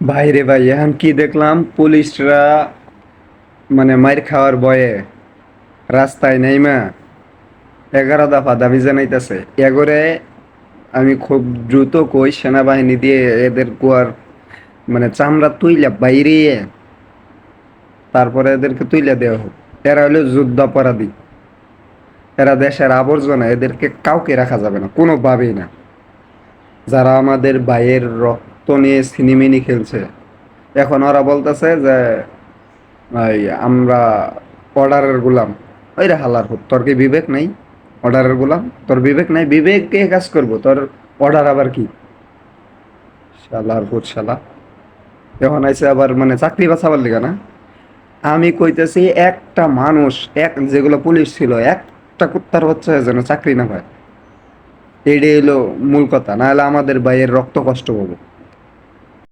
ভাইরে ভাই, এখন কি দেখলাম? পুলিশরা মানে মার খাওয়ার বয়ে রাস্তায় নেইমা এগারো দফা দাবি জানাইতেছে। এগরে আমি খুব দ্রুত কই সেনাবাহিনী দিয়ে এদের কুয়ার মানে চামড়া তুইলা বাইরে তারপরে এদেরকে তুইলা দেওয়া হোক। এরা হলো যুদ্ধাপরাধী এরা দেশের আবর্জনা, এদেরকে কাউকে রাখা যাবে না, কোনোভাবেই না। যারা আমাদের ভাইয়ের রক্ত নিয়ে সিনেমিনি খেলছে। এখন ওরা বলতেছে যে এই আমরা অর্ডারের গুলাম। ওই রে হালার তোর কি বিবেক নাই অর্ডারের গুলাম? তোর বিবেক নাই? বিবেক কে কাজ করব, তোর অর্ডার আবার কি? শালার শালা। এখন আইসে আবার মানে চাকরি বাঁচাবার লিগা না? আমি কইতেছি একটা মানুষ, এক যেগুলো পুলিশ ছিল, একটা কুত্তার হচ্ছে যেন চাকরি না পায়। এটাই হলো মূল কথা, নাহলে আমাদের ভাইয়ের রক্ত কষ্ট পাবো।